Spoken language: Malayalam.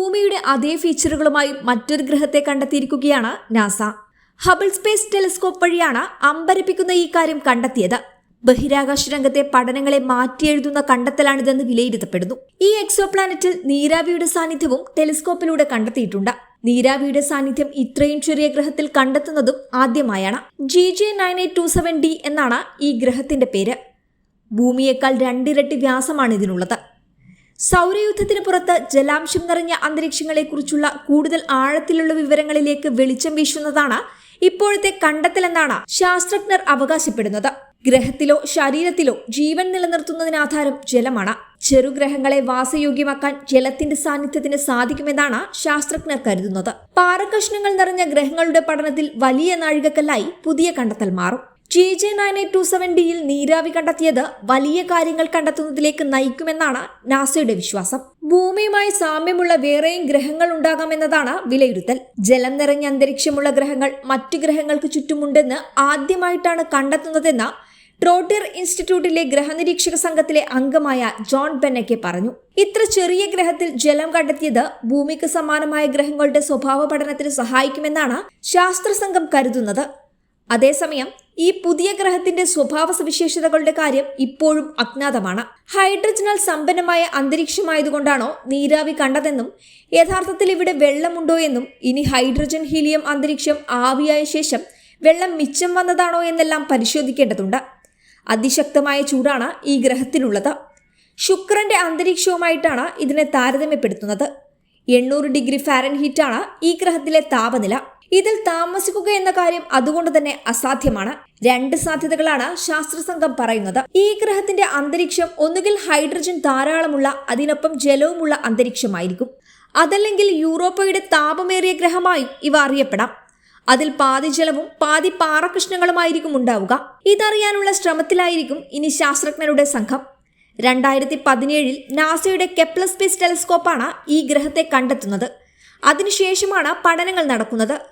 ഭൂമിയുടെ അതേ ഫീച്ചറുകളുമായി മറ്റൊരു ഗ്രഹത്തെ കണ്ടെത്തിയിരിക്കുകയാണ് നാസ. ഹബിൾ സ്പേസ് ടെലിസ്കോപ്പ് വഴിയാണ് അമ്പരപ്പിക്കുന്ന ഈ കാര്യം കണ്ടെത്തിയത്. ബഹിരാകാശ രംഗത്തെ പഠനങ്ങളെ മാറ്റിയെഴുതുന്ന കണ്ടെത്തലാണിതെന്ന് വിലയിരുത്തപ്പെടുന്നു. ഈ എക്സോ പ്ലാനറ്റിൽ നീരാവിയുടെ സാന്നിധ്യവും ടെലിസ്കോപ്പിലൂടെ കണ്ടെത്തിയിട്ടുണ്ട്. നീരാവിയുടെ സാന്നിധ്യം ഇത്രയും ചെറിയ ഗ്രഹത്തിൽ കണ്ടെത്തുന്നതും ആദ്യമായാണ്. G J nine eight two seven D എന്നാണ് ഈ ഗ്രഹത്തിന്റെ പേര്. ഭൂമിയേക്കാൾ രണ്ടിരട്ടി വ്യാസമാണ് ഇതിനുള്ളത്. സൗരയൂഥത്തിന് പുറത്ത് ജലാംശം നിറഞ്ഞ അന്തരീക്ഷങ്ങളെക്കുറിച്ചുള്ള കൂടുതൽ ആഴത്തിലുള്ള വിവരങ്ങളിലേക്ക് വെളിച്ചം വീശുന്നതാണ് ഇപ്പോഴത്തെ കണ്ടെത്തലെന്നാണ് ശാസ്ത്രജ്ഞർ അവകാശപ്പെടുന്നത്. ഗ്രഹത്തിലോ ശരീരത്തിലോ ജീവൻ നിലനിർത്തുന്നതിനാധാരം ജലമാണ്. ചെറുഗ്രഹങ്ങളെ വാസയോഗ്യമാക്കാൻ ജലത്തിന്റെ സാന്നിധ്യത്തിന് സാധിക്കുമെന്നാണ് ശാസ്ത്രജ്ഞർ കരുതുന്നത്. പാറകഷ്ണങ്ങൾ നിറഞ്ഞ ഗ്രഹങ്ങളുടെ പഠനത്തിൽ വലിയ നാഴികക്കല്ലായി പുതിയ കണ്ടെത്തൽ മാറും. G J nine eight two seven ഡിയിൽ നീരാവി കണ്ടെത്തിയത് വലിയ കാര്യങ്ങൾ കണ്ടെത്തുന്നതിലേക്ക് നയിക്കുമെന്നാണ് നാസയുടെ വിശ്വാസം. ഭൂമിയുമായി സാമ്യമുള്ള വേറെയും ഗ്രഹങ്ങൾ ഉണ്ടാകാമെന്നതാണ് വിലയിരുത്തൽ. ജലം നിറഞ്ഞ അന്തരീക്ഷമുള്ള ഗ്രഹങ്ങൾ മറ്റു ഗ്രഹങ്ങൾക്ക് ചുറ്റുമുണ്ടെന്ന് ആദ്യമായിട്ടാണ് കണ്ടെത്തുന്നതെന്ന് ട്രോട്ടിയർ ഇൻസ്റ്റിറ്റ്യൂട്ടിലെ ഗ്രഹനിരീക്ഷക സംഘത്തിലെ അംഗമായ ജോൺ ബെന്നക്കെ പറഞ്ഞു. ഇത്ര ചെറിയ ഗ്രഹത്തിൽ ജലം കണ്ടെത്തിയത് ഭൂമിക്ക് സമാനമായ ഗ്രഹങ്ങളുടെ സ്വഭാവ പഠനത്തിന് സഹായിക്കുമെന്നാണ് ശാസ്ത്ര സംഘം കരുതുന്നത്. അതേസമയം ഈ പുതിയ ഗ്രഹത്തിന്റെ സ്വഭാവ സവിശേഷതകളുടെ കാര്യം ഇപ്പോഴും അജ്ഞാതമാണ്. ഹൈഡ്രജനാൽ സമ്പന്നമായ അന്തരീക്ഷമായതുകൊണ്ടാണോ നീരാവി കണ്ടതെന്നും യഥാർത്ഥത്തിൽ ഇവിടെ വെള്ളമുണ്ടോ എന്നും ഇനി ഹൈഡ്രജൻ ഹീലിയം അന്തരീക്ഷം ആവിയായ ശേഷം വെള്ളം മിച്ചം വന്നതാണോ എന്നെല്ലാം പരിശോധിക്കേണ്ടതുണ്ട്. അതിശക്തമായ ചൂടാണ് ഈ ഗ്രഹത്തിനുള്ളത്. ശുക്രന്റെ അന്തരീക്ഷവുമായിട്ടാണ് ഇതിനെ താരതമ്യപ്പെടുത്തുന്നത്. എണ്ണൂറ് ഡിഗ്രി ഫാരൻഹീറ്റാണ് ഈ ഗ്രഹത്തിലെ താപനില. ഇതിൽ താമസിക്കുക എന്ന കാര്യം അതുകൊണ്ട് തന്നെ അസാധ്യമാണ്. രണ്ട് സാധ്യതകളാണ് ശാസ്ത്രസംഘം പറയുന്നത്. ഈ ഗ്രഹത്തിന്റെ അന്തരീക്ഷം ഒന്നുകിൽ ഹൈഡ്രജൻ ധാരാളമുള്ള അതിനൊപ്പം ജലവുമുള്ള അന്തരീക്ഷമായിരിക്കും. അതല്ലെങ്കിൽ യൂറോപ്പയുടെ താപമേറിയ ഗ്രഹമായി ഇവ അറിയപ്പെടാം. അതിൽ പാതി ജലവും പാതി പാറകൃഷ്ണങ്ങളുമായിരിക്കും ഉണ്ടാവുക. ഇതറിയാനുള്ള ശ്രമത്തിലായിരിക്കും ഇനി ശാസ്ത്രജ്ഞരുടെ സംഘം. രണ്ടായിരത്തി പതിനേഴിൽ നാസയുടെ കെപ്ലർ സ്പേസ് ടെലിസ്കോപ്പാണ് ഈ ഗ്രഹത്തെ കണ്ടെത്തുന്നത്. അതിനുശേഷമാണ് പഠനങ്ങൾ നടക്കുന്നത്.